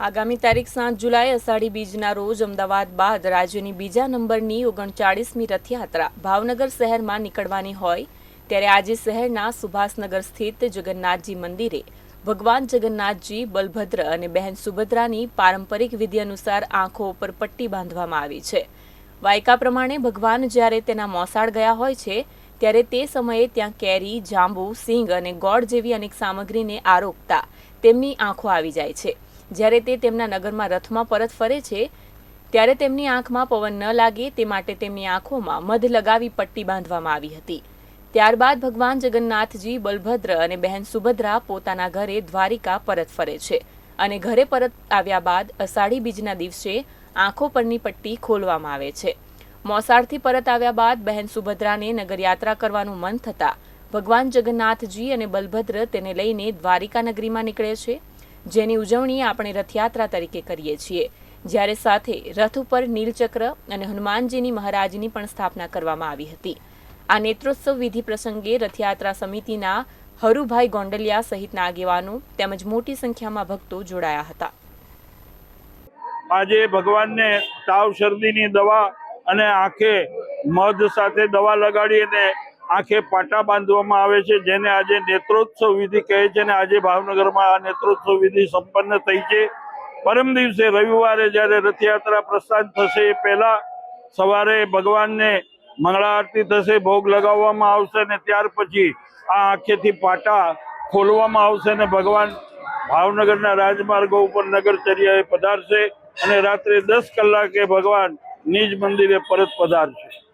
આગામી તારીખ સાત જુલાઈ અષાઢી બીજના રોજ અમદાવાદ બાદ રાજ્યની બીજા નંબરની ઓગણચાળીસમી રથયાત્રા ભાવનગર શહેરમાં નીકળવાની હોય ત્યારે આજે શહેરના સુભાષનગર સ્થિત જગન્નાથજી મંદિરે ભગવાન જગન્નાથજી, બલભદ્ર અને બહેન સુભદ્રાની પારંપરિક વિધિ અનુસાર આંખો ઉપર પટ્ટી બાંધવામાં આવી છે. વાયકા પ્રમાણે ભગવાન જ્યારે તેના મોસાળ ગયા હોય છે, ત્યારે તે સમયે ત્યાં કેરી, જાંબુ, સિંગ અને ગોળ જેવી અનેક સામગ્રીને આરોગતા તેમની આંખો આવી જાય છે. જ્યારે તે તેમના નગરમાં રથમાં પરત ફરે છે, ત્યારે તેમની આંખમાં પવન ન લાગે તે માટે તેમની આંખોમાં મધ લગાવી પટ્ટી બાંધવામાં આવી હતી. ત્યારબાદ ભગવાન જગન્નાથજી, બલભદ્ર અને બહેન સુભદ્રા પોતાના ઘરે દ્વારિકા પરત ફરે છે અને ઘરે પરત આવ્યા બાદ અષાઢી બીજના દિવસે આંખો પરની પટ્ટી ખોલવામાં આવે છે. મોસાળથી પરત આવ્યા બાદ બહેન સુભદ્રાને નગરયાત્રા કરવાનું મન થતાં ભગવાન જગન્નાથજી અને બલભદ્ર તેને લઈને દ્વારિકા નગરીમાં નીકળે છે. જેની ઉજવણી આપણે રથયાત્રા તરીકે કરીએ છીએ. જ્યારે સાથે રથ ઉપર નીલચક્ર અને હનુમાનજીની મહારાજની પણ સ્થાપના કરવામાં આવી હતી. આ નેત્રોત્સવ વિધિ પ્રસંગે રથયાત્રા સમિતિના હરુભાઈ ગોંડલિયા સહિતના આગેવાનો તેમજ મોટી સંખ્યામાં ભક્તો જોડાયા હતા. આજે ભગવાનને તાવ શરદીની દવા અને આંખે મધ સાથે દવા લગાડી અને આંખે પાટા બાંધવામાં આવે છે, જેને આજે નેત્રોત્સવ વિધિ કહે છે અને આજે ભાવનગરમાં આ નેત્રોત્સવ વિધિ સંપન્ન થઈ છે. પરમ દિવસે રવિવારે જ્યારે રથયાત્રા પ્રસ્થાન થશે, એ પહેલા સવારે ભગવાનને મંગળા આરતી થશે, ભોગ લગાવવામાં આવશે અને ત્યાર પછી આ આંખેથી પાટા ખોલવામાં આવશે અને ભગવાન ભાવનગરના રાજમાર્ગો ઉપર નગરચર્યાએ પધારશે અને રાત્રે દસ કલાકે ભગવાન નિજ મંદિરે પરત પધારશે.